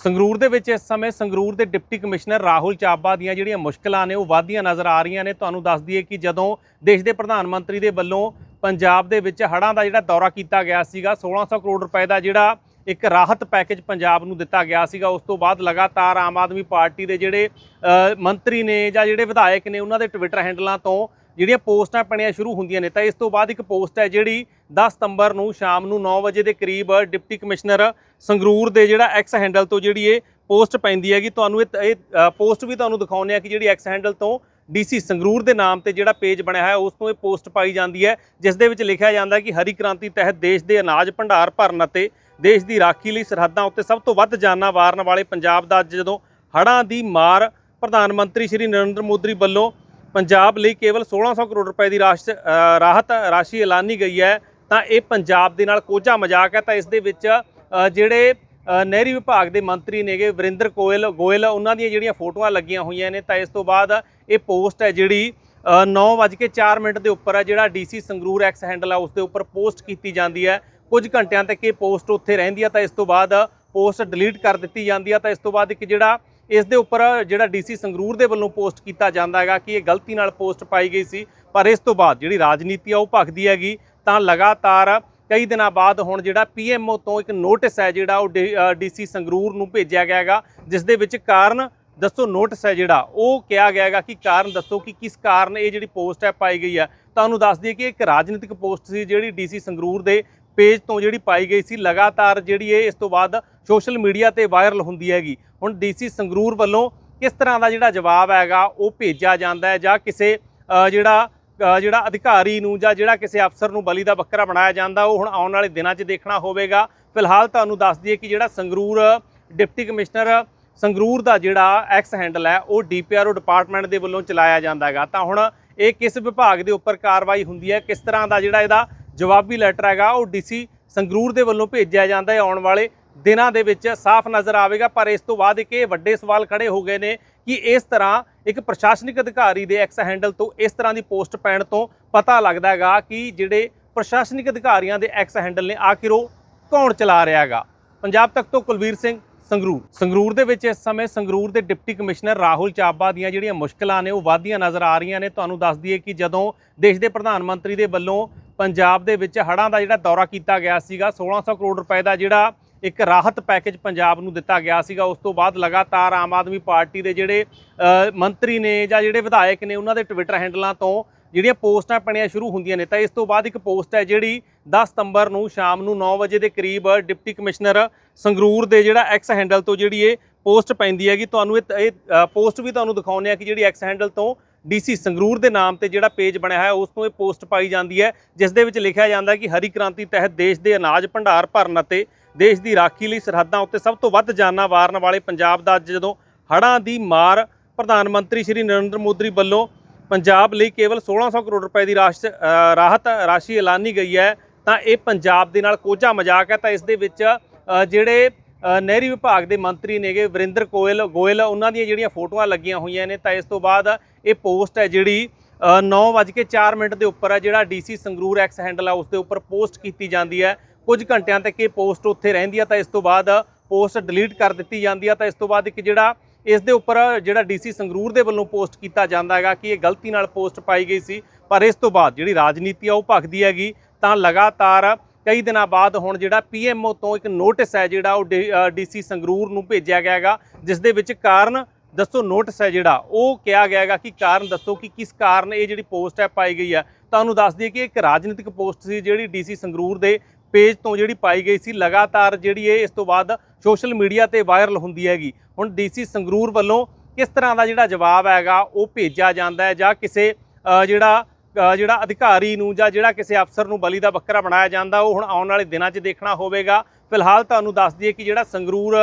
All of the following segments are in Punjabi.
ਸੰਗਰੂਰ ਦੇ ਵਿੱਚ ਇਸ ਸਮੇਂ ਸੰਗਰੂਰ ਦੇ ਡਿਪਟੀ ਕਮਿਸ਼ਨਰ ਰਾਹੁਲ ਚਾਬਾ ਦੀਆਂ ਜਿਹੜੀਆਂ ਮੁਸ਼ਕਲਾਂ ਨੇ ਉਹ ਵਾਧੀਆਂ ਨਜ਼ਰ ਆ ਰਹੀਆਂ ਨੇ। ਤੁਹਾਨੂੰ ਦੱਸ ਦਈਏ ਕਿ ਜਦੋਂ ਦੇਸ਼ ਦੇ ਪ੍ਰਧਾਨ ਮੰਤਰੀ ਦੇ ਵੱਲੋਂ ਪੰਜਾਬ ਦੇ ਵਿੱਚ ਹੜ੍ਹਾਂ ਦਾ ਜਿਹੜਾ ਦੌਰਾ ਕੀਤਾ ਗਿਆ ਸੀਗਾ 1600 ਕਰੋੜ ਰੁਪਏ ਦਾ ਜਿਹੜਾ ਇੱਕ ਰਾਹਤ ਪੈਕੇਜ ਪੰਜਾਬ ਨੂੰ ਦਿੱਤਾ ਗਿਆ ਸੀਗਾ, ਉਸ ਤੋਂ ਬਾਅਦ ਲਗਾਤਾਰ ਆਮ ਆਦਮੀ ਪਾਰਟੀ ਦੇ ਜਿਹੜੇ ਮੰਤਰੀ ਨੇ ਜਾਂ ਜਿਹੜੇ ਵਿਧਾਇਕ ਨੇ, ਉਹਨਾਂ ਦੇ ਟਵਿੱਟਰ ਹੈਂਡਲਾਂ ਤੋਂ ਜਿਹੜੀਆਂ ਪੋਸਟਾਂ ਪਣੀਆਂ ਸ਼ੁਰੂ ਹੁੰਦੀਆਂ ਨੇ, ਤਾਂ ਇਸ ਤੋਂ ਬਾਅਦ ਇੱਕ ਪੋਸਟ ਹੈ ਜਿਹੜੀ 10 ਸਤੰਬਰ ਨੂੰ ਸ਼ਾਮ ਨੂੰ 9 ਵਜੇ ਦੇ ਕਰੀਬ ਡਿਪਟੀ ਕਮਿਸ਼ਨਰ ਸੰਗਰੂਰ ਦੇ ਜਿਹੜਾ ਐਕਸ ਹੈਂਡਲ ਤੋਂ ਜਿਹੜੀ ਇਹ ਪੋਸਟ ਪੈਂਦੀ ਹੈਗੀ, ਤੁਹਾਨੂੰ ਇਹ ਇਹ ਪੋਸਟ ਵੀ ਤੁਹਾਨੂੰ ਦਿਖਾਉਂਦੇ ਆ ਕਿ ਜਿਹੜੀ ਐਕਸ ਹੈਂਡਲ ਤੋਂ ਡੀਸੀ ਸੰਗਰੂਰ ਦੇ ਨਾਮ ਤੇ ਜਿਹੜਾ ਪੇਜ ਬਣਿਆ ਹੈ ਉਸ ਤੋਂ ਇਹ ਪੋਸਟ ਪਾਈ ਜਾਂਦੀ ਹੈ, ਜਿਸ ਦੇ ਵਿੱਚ ਲਿਖਿਆ ਜਾਂਦਾ ਕਿ ਹਰੀ ਕ੍ਰਾਂਤੀ ਤਹਿਤ ਦੇਸ਼ ਦੇ ਅਨਾਜ ਭੰਡਾਰ ਭਰਨ ਅਤੇ ਦੇਸ਼ ਦੀ ਰਾਖੀ ਲਈ ਸਰਹੱਦਾਂ ਉੱਤੇ ਸਭ ਤੋਂ ਵੱਧ ਜਾਨਾਂ ਵਾਰਨ ਵਾਲੇ ਪੰਜਾਬ ਦਾ ਅੱਜ ਜਦੋਂ ਹੜ੍ਹਾਂ ਦੀ ਮਾਰ ਪ੍ਰਧਾਨ ਮੰਤਰੀ ਸ਼੍ਰੀ ਨਰਿੰਦਰ ਮੋਦੀ ਵੱਲੋਂ ਪੰਜਾਬ ਲਈ ਕੇਵਲ 1600 ਕਰੋੜ ਰੁਪਏ ਦੀ ਰਾਸ਼- ਰਾਹਤ, ਰਾਸ਼ੀ ਐਲਾਨੀ ਗਈ ਹੈ, ਤਾਂ ਇਹ ਪੰਜਾਬ ਦੇ ਨਾਲ ਕੋਝਾ ਮਜ਼ਾਕ ਹੈ, ਤਾਂ ਇਸ ਦੇ ਵਿੱਚ ਜਿਹੜੇ ਨਹਿਰੀ ਵਿਭਾਗ ਦੇ ਮੰਤਰੀ ਨੇਗੇ ਵਰਿੰਦਰ ਕੋਇਲ ਗੋਇਲ, ਉਹਨਾਂ ਦੀਆਂ ਜਿਹੜੀਆਂ ਫੋਟੋਆਂ ਲੱਗੀਆਂ ਹੋਈਆਂ ਨੇ, ਤਾਂ ਇਸ ਤੋਂ ਬਾਅਦ ਇਹ ਪੋਸਟ ਹੈ ਜਿਹੜੀ 9:04 ਮਿੰਟ ਦੇ ਉੱਪਰ ਹੈ, ਜਿਹੜਾ ਡੀਸੀ ਸੰਗਰੂਰ ਐਕਸ ਹੈਂਡਲ ਹੈ ਉਸ ਦੇ ਉੱਪਰ ਪੋਸਟ ਕੀਤੀ ਜਾਂਦੀ ਹੈ। ਕੁਝ ਘੰਟਿਆਂ ਤੱਕ ਇਹ ਪੋਸਟ ਉੱਥੇ ਰਹਿੰਦੀ ਹੈ, ਤਾਂ ਇਸ ਤੋਂ ਬਾਅਦ ਪੋਸਟ ਡਿਲੀਟ ਕਰ ਦਿੱਤੀ ਜਾਂਦੀ ਹੈ, ਤਾਂ ਇਸ ਤੋਂ ਬਾਅਦ ਇੱਕ ਜਿਹੜਾ ਇਸ ਦੇ ਉੱਪਰ ਜਿਹੜਾ ਡੀਸੀ ਸੰਗਰੂਰ ਦੇ ਵੱਲੋਂ ਪੋਸਟ ਕੀਤਾ ਜਾਂਦਾ ਹੈਗਾ ਕਿ ਇਹ ਗਲਤੀ ਨਾਲ ਪੋਸਟ ਪਾਈ ਗਈ ਸੀ, ਪਰ ਇਸ ਤੋਂ ਬਾਅਦ ਜਿਹੜੀ ਰਾਜਨੀਤੀ ਆ ਉਹ ਭਖਦੀ ਹੈਗੀ, ਤਾਂ ਲਗਾਤਾਰ ਕਈ ਦਿਨਾਂ ਬਾਅਦ ਹੁਣ ਜਿਹੜਾ ਪੀਐਮਓ ਤੋਂ ਇੱਕ ਨੋਟਿਸ ਹੈ ਜਿਹੜਾ ਉਹ ਡੀਸੀ ਸੰਗਰੂਰ ਨੂੰ ਭੇਜਿਆ ਗਿਆ ਹੈਗਾ, ਜਿਸ ਦੇ ਵਿੱਚ ਕਾਰਨ ਦੱਸੋ ਨੋਟਿਸ ਹੈ ਜਿਹੜਾ, ਉਹ ਕਿਹਾ ਗਿਆ ਹੈਗਾ ਕਿ ਕਾਰਨ ਦੱਸੋ ਕਿ ਕਿਸ ਕਾਰਨ ਇਹ ਜਿਹੜੀ ਪੋਸਟ ਹੈ ਪਾਈ ਗਈ ਹੈ। ਤੁਹਾਨੂੰ ਦੱਸ ਦਈਏ ਕਿ ਇੱਕ ਰਾਜਨੀਤਿਕ ਪੋਸਟ ਸੀ ਜਿਹੜੀ ਡੀਸੀ ਸੰਗਰੂਰ ਦੇ ਪੇਜ ਤੋਂ ਜਿਹੜੀ ਪਾਈ ਗਈ ਸੀ, ਲਗਾਤਾਰ ਜਿਹੜੀ ਇਹ ਇਸ ਤੋਂ ਬਾਅਦ ਸੋਸ਼ਲ ਮੀਡੀਆ ਤੇ ਵਾਇਰਲ ਹੁੰਦੀ ਹੈਗੀ। ਹੁਣ ਡੀਸੀ ਸੰਗਰੂਰ ਵੱਲੋਂ ਕਿਸ ਤਰ੍ਹਾਂ ਦਾ ਜਿਹੜਾ ਜਵਾਬ ਹੈਗਾ, ਉਹ ਭੇਜਿਆ ਜਾਂਦਾ ਹੈ ਜਾਂ ਕਿਸੇ ਜਿਹੜਾ ਜਿਹੜਾ ਅਧਿਕਾਰੀ ਨੂੰ ਜਾਂ ਜਿਹੜਾ ਕਿਸੇ ਅਫਸਰ ਨੂੰ ਬਲੀ ਦਾ ਬੱਕਰਾ ਬਣਾਇਆ ਜਾਂਦਾ, ਉਹ ਹੁਣ ਆਉਣ ਵਾਲੇ ਦਿਨਾਂ 'ਚ ਦੇਖਣਾ ਹੋਵੇਗਾ। ਫਿਲਹਾਲ ਤੁਹਾਨੂੰ ਦੱਸ ਦਈਏ ਕਿ ਜਿਹੜਾ ਸੰਗਰੂਰ ਡਿਪਟੀ ਕਮਿਸ਼ਨਰ ਸੰਗਰੂਰ ਦਾ ਜਿਹੜਾ ਐਕਸ ਹੈਂਡਲ ਹੈ, ਉਹ ਡੀਪੀਆਰਓ ਡਿਪਾਰਟਮੈਂਟ ਦੇ ਵੱਲੋਂ ਚਲਾਇਆ ਜਾਂਦਾ ਹੈਗਾ। ਤਾਂ ਹੁਣ ਇਹ ਕਿਸ ਵਿਭਾਗ ਦੇ ਉੱਪਰ ਕਾਰਵਾਈ ਹੁੰਦੀ ਹੈ, ਕਿਸ ਤਰ੍ਹਾਂ ਦਾ ਜਿਹੜਾ ਇਹਦਾ ਜਵਾਬੀ ਲੈਟਰ ਹੈਗਾ, ਉਹ ਡੀਸੀ ਸੰਗਰੂਰ ਦੇ ਵੱਲੋਂ ਭੇਜਿਆ ਜਾਂਦਾ ਹੈ ਆਉਣ ਵਾਲੇ ਦਿਨਾਂ ਦੇ ਵਿੱਚ ਸਾਫ਼ ਨਜ਼ਰ ਆਵੇਗਾ, ਪਰ ਇਸ ਤੋਂ ਬਾਅਦ ਇੱਕ ਇਹ ਵੱਡੇ ਸਵਾਲ ਖੜੇ ਹੋ ਗਏ ਨੇ ਕਿ ਇਸ ਤਰ੍ਹਾਂ ਇੱਕ ਪ੍ਰਸ਼ਾਸਨਿਕ ਅਧਿਕਾਰੀ ਦੇ ਐਕਸ ਹੈਂਡਲ ਤੋਂ ਇਸ ਤਰ੍ਹਾਂ ਦੀ ਪੋਸਟ ਪੈਣ ਤੋਂ ਪਤਾ ਲੱਗਦਾ ਹੈਗਾ ਕਿ ਜਿਹੜੇ ਪ੍ਰਸ਼ਾਸਨਿਕ ਅਧਿਕਾਰੀਆਂ ਦੇ ਐਕਸ ਹੈਂਡਲ ਨੇ, ਆਖਿਰ ਉਹ ਕੌਣ ਚਲਾ ਰਿਹਾ ਹੈਗਾ? ਪੰਜਾਬ ਤੱਕ ਤੋਂ ਕੁਲਵੀਰ ਸਿੰਘ, ਸੰਗਰੂਰ। ਸੰਗਰੂਰ ਦੇ ਵਿੱਚ ਇਸ ਸਮੇਂ ਸੰਗਰੂਰ ਦੇ ਡਿਪਟੀ ਕਮਿਸ਼ਨਰ ਰਾਹੁਲ ਚਾਬਾ ਦੀਆਂ ਜਿਹੜੀਆਂ ਮੁਸ਼ਕਲਾਂ ਨੇ, ਉਹ ਵਾਧੀਆਂ ਨਜ਼ਰ ਆ ਰਹੀਆਂ ਨੇ। ਤੁਹਾਨੂੰ ਦੱਸ ਦਈਏ ਕਿ ਜਦੋਂ ਦੇਸ਼ ਦੇ ਪ੍ਰਧਾਨ ਮੰਤਰੀ ਦੇ ਵੱਲੋਂ ਪੰਜਾਬ ਦੇ ਵਿੱਚ ਹੜ੍ਹਾਂ ਦਾ ਜਿਹੜਾ ਦੌਰਾ ਕੀਤਾ ਗਿਆ ਸੀਗਾ 1600 ਕਰੋੜ ਰੁਪਏ ਦਾ ਜਿਹੜਾ ਇੱਕ ਰਾਹਤ ਪੈਕੇਜ ਪੰਜਾਬ ਨੂੰ ਦਿੱਤਾ ਗਿਆ ਸੀਗਾ। ਉਸ ਤੋਂ ਬਾਅਦ ਲਗਾਤਾਰ ਆਮ ਆਦਮੀ ਪਾਰਟੀ ਦੇ ਜਿਹੜੇ ਮੰਤਰੀ ਨੇ ਜਾਂ ਜਿਹੜੇ ਵਿਧਾਇਕ ਨੇ, ਉਹਨਾਂ ਦੇ ਟਵਿੱਟਰ ਹੈਂਡਲਾਂ ਤੋਂ ਜਿਹੜੀਆਂ ਪੋਸਟਾਂ ਪਣੀਆਂ ਸ਼ੁਰੂ ਹੁੰਦੀਆਂ ਨੇ। ਤਾਂ ਇਸ ਤੋਂ ਬਾਅਦ ਇੱਕ ਪੋਸਟ ਹੈ ਜਿਹੜੀ 10 ਸਤੰਬਰ ਨੂੰ ਸ਼ਾਮ ਨੂੰ 9 ਵਜੇ ਦੇ ਕਰੀਬ ਡਿਪਟੀ ਕਮਿਸ਼ਨਰ ਸੰਗਰੂਰ ਦੇ ਜਿਹੜਾ ਐਕਸ ਹੈਂਡਲ ਤੋਂ ਜਿਹੜੀ ਇਹ ਪੋਸਟ ਪੈਂਦੀ ਹੈਗੀ। ਤੁਹਾਨੂੰ ਇਹ ਇਹ ਪੋਸਟ ਵੀ ਤੁਹਾਨੂੰ ਦਿਖਾਉਂਦੇ ਆ ਕਿ ਜਿਹੜੀ ਐਕਸ ਹੈਂਡਲ ਤੋਂ ਡੀਸੀ ਸੰਗਰੂਰ ਦੇ ਨਾਮ ਤੇ ਜਿਹੜਾ ਪੇਜ ਬਣਿਆ ਹੈ, ਉਸ ਤੋਂ ਇਹ ਪੋਸਟ ਪਾਈ ਜਾਂਦੀ ਹੈ, ਜਿਸ ਦੇ ਵਿੱਚ ਲਿਖਿਆ ਜਾਂਦਾ ਕਿ ਹਰੀ ਕ੍ਰਾਂਤੀ ਤਹਿਤ ਦੇਸ਼ ਦੇ ਅਨਾਜ ਭੰਡਾਰ ਭਰਨ ਅਤੇ ਦੇਸ਼ ਦੀ ਰਾਖੀ ਲਈ ਸਰਹੱਦਾਂ ਉੱਤੇ ਸਭ ਤੋਂ ਵੱਧ ਜਾਨਾਂ ਵਾਰਨ ਵਾਲੇ ਪੰਜਾਬ ਦਾ ਅੱਜ ਜਦੋਂ ਹੜ੍ਹਾਂ ਦੀ ਮਾਰ ਪ੍ਰਧਾਨ ਮੰਤਰੀ ਸ਼੍ਰੀ ਨਰਿੰਦਰ ਮੋਦੀ ਵੱਲੋਂ ਪੰਜਾਬ ਲਈ ਕੇਵਲ 1600 ਕਰੋੜ ਰੁਪਏ ਦੀ ਰਾਸ਼- ਰਾਹਤ, ਰਾਸ਼ੀ ਐਲਾਨੀ ਗਈ ਹੈ, ਤਾਂ ਇਹ ਪੰਜਾਬ ਦੇ ਨਾਲ ਕੋਝਾ ਮਜ਼ਾਕ ਹੈ, ਤਾਂ ਇਸ ਦੇ ਵਿੱਚ ਜਿਹੜੇ ਨਹਿਰੀ ਵਿਭਾਗ ਦੇ ਮੰਤਰੀ ਨੇਗੇ ਵਰਿੰਦਰ ਕੋਇਲ ਗੋਇਲ, ਉਹਨਾਂ ਦੀਆਂ ਜਿਹੜੀਆਂ ਫੋਟੋਆਂ ਲੱਗੀਆਂ ਹੋਈਆਂ ਨੇ, ਤਾਂ ਇਸ ਤੋਂ ਬਾਅਦ ਇਹ ਪੋਸਟ ਹੈ ਜਿਹੜੀ 9:04 ਮਿੰਟ ਦੇ ਉੱਪਰ ਹੈ, ਜਿਹੜਾ ਡੀਸੀ ਸੰਗਰੂਰ ਐਕਸ ਹੈਂਡਲ ਆ ਉਸ ਦੇ ਉੱਪਰ ਪੋਸਟ ਕੀਤੀ ਜਾਂਦੀ ਹੈ। ਕੁਝ ਘੰਟਿਆਂ ਤੱਕ ਇਹ ਪੋਸਟ ਉੱਥੇ ਰਹਿੰਦੀ ਹੈ, ਤਾਂ ਇਸ ਤੋਂ ਬਾਅਦ ਪੋਸਟ ਡਿਲੀਟ ਕਰ ਦਿੱਤੀ ਜਾਂਦੀ ਆ ਤਾਂ ਇਸ ਤੋਂ ਬਾਅਦ ਇੱਕ ਜਿਹੜਾ, ਇਸ ਦੇ ਉੱਪਰ ਜਿਹੜਾ ਡੀਸੀ ਸੰਗਰੂਰ ਦੇ ਵੱਲੋਂ ਪੋਸਟ ਕੀਤਾ ਜਾਂਦਾ ਹੈਗਾ ਕਿ ਇਹ ਗਲਤੀ ਨਾਲ ਪੋਸਟ ਪਾਈ ਗਈ ਸੀ। ਪਰ ਇਸ ਤੋਂ ਬਾਅਦ ਜਿਹੜੀ ਰਾਜਨੀਤੀ ਆ, ਉਹ ਭਖਦੀ ਹੈਗੀ, ਤਾਂ ਲਗਾਤਾਰ ਕਈ ਦਿਨਾਂ ਬਾਅਦ ਹੁਣ ਜਿਹੜਾ ਪੀਐਮਓ ਤੋਂ ਇੱਕ ਨੋਟਿਸ ਹੈ ਜਿਹੜਾ ਉਹ ਡੀਸੀ ਸੰਗਰੂਰ ਨੂੰ ਭੇਜਿਆ ਗਿਆ ਹੈਗਾ, ਜਿਸ ਦੇ ਵਿੱਚ ਕਾਰਨ ਦੱਸੋ ਨੋਟਿਸ ਹੈ ਜਿਹੜਾ, ਉਹ ਕਿਹਾ ਗਿਆ ਹੈਗਾ ਕਿ ਕਾਰਨ ਦੱਸੋ ਕਿ ਕਿਸ ਕਾਰਨ ਇਹ ਜਿਹੜੀ ਪੋਸਟ ਹੈ ਪਾਈ ਗਈ ਹੈ। ਤੁਹਾਨੂੰ ਦੱਸ ਦਈਏ ਕਿ ਇੱਕ ਰਾਜਨੀਤਿਕ ਪੋਸਟ ਸੀ ਜਿਹੜੀ ਡੀਸੀ ਸੰਗਰੂਰ ਦੇ ਪੇਜ ਤੋਂ ਜਿਹੜੀ ਪਾਈ ਗਈ ਸੀ, ਲਗਾਤਾਰ ਜਿਹੜੀ ਇਹ ਇਸ ਤੋਂ ਬਾਅਦ ਸੋਸ਼ਲ ਮੀਡੀਆ ਤੇ ਵਾਇਰਲ ਹੁੰਦੀ ਹੈਗੀ। ਹੁਣ ਡੀਸੀ ਸੰਗਰੂਰ ਵੱਲੋਂ ਕਿਸ ਤਰ੍ਹਾਂ ਦਾ ਜਿਹੜਾ ਜਵਾਬ ਹੈਗਾ, ਉਹ ਭੇਜਿਆ ਜਾਂਦਾ ਹੈ ਜਾਂ ਕਿਸੇ ਜਿਹੜਾ ਜਿਹੜਾ ਅਧਿਕਾਰੀ ਨੂੰ ਜਾਂ ਜਿਹੜਾ ਕਿਸੇ ਅਫਸਰ ਨੂੰ ਬਲੀ ਦਾ ਬੱਕਰਾ ਬਣਾਇਆ ਜਾਂਦਾ, ਉਹ ਹੁਣ ਆਉਣ ਵਾਲੇ ਦਿਨਾਂ 'ਚ ਦੇਖਣਾ ਹੋਵੇਗਾ। ਫਿਲਹਾਲ ਤੁਹਾਨੂੰ ਦੱਸ ਦਈਏ ਕਿ ਜਿਹੜਾ ਸੰਗਰੂਰ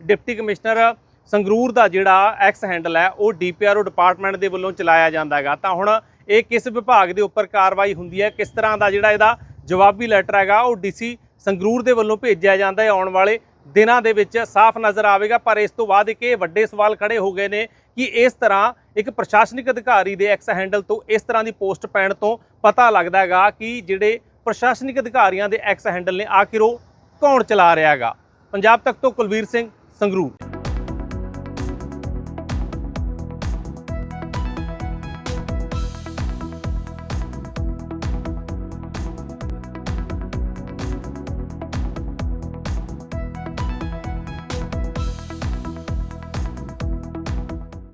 ਡਿਪਟੀ ਕਮਿਸ਼ਨਰ ਸੰਗਰੂਰ ਦਾ ਜਿਹੜਾ ਐਕਸ ਹੈਂਡਲ ਹੈ, ਉਹ ਡੀਪੀਆਰਓ ਡਿਪਾਰਟਮੈਂਟ ਦੇ ਵੱਲੋਂ ਚਲਾਇਆ ਜਾਂਦਾ ਹੈਗਾ। ਤਾਂ ਹੁਣ ਇਹ ਕਿਸ ਵਿਭਾਗ ਦੇ ਉੱਪਰ ਕਾਰਵਾਈ ਹੁੰਦੀ ਹੈ, ਕਿਸ ਤਰ੍ਹਾਂ ਦਾ ਜਿਹੜਾ ਇਹਦਾ ਜਵਾਬੀ ਲੈਟਰ ਹੈਗਾ, ਉਹ ਡੀਸੀ ਸੰਗਰੂਰ ਦੇ ਵੱਲੋਂ ਭੇਜਿਆ ਜਾਂਦਾ ਹੈ ਆਉਣ ਵਾਲੇ ਦਿਨਾਂ ਦੇ ਵਿੱਚ ਸਾਫ਼ ਨਜ਼ਰ ਆਵੇਗਾ, ਪਰ ਇਸ ਤੋਂ ਬਾਅਦ ਇੱਕ ਇਹ ਵੱਡੇ ਸਵਾਲ ਖੜੇ ਹੋ ਗਏ ਨੇ ਕਿ ਇਸ ਤਰ੍ਹਾਂ ਇੱਕ ਪ੍ਰਸ਼ਾਸਨਿਕ ਅਧਿਕਾਰੀ ਦੇ ਐਕਸ ਹੈਂਡਲ ਤੋਂ ਇਸ ਤਰ੍ਹਾਂ ਦੀ ਪੋਸਟ ਪੈਣ ਤੋਂ ਪਤਾ ਲੱਗਦਾ ਹੈਗਾ ਕਿ ਜਿਹੜੇ ਪ੍ਰਸ਼ਾਸਨਿਕ ਅਧਿਕਾਰੀਆਂ ਦੇ ਐਕਸ ਹੈਂਡਲ ਨੇ, ਆਖਿਰ ਉਹ ਕੌਣ ਚਲਾ ਰਿਹਾ ਹੈਗਾ? ਪੰਜਾਬ ਤੱਕ ਤੋਂ ਕੁਲਵੀਰ ਸਿੰਘ ਸੰਗਰੂਰ।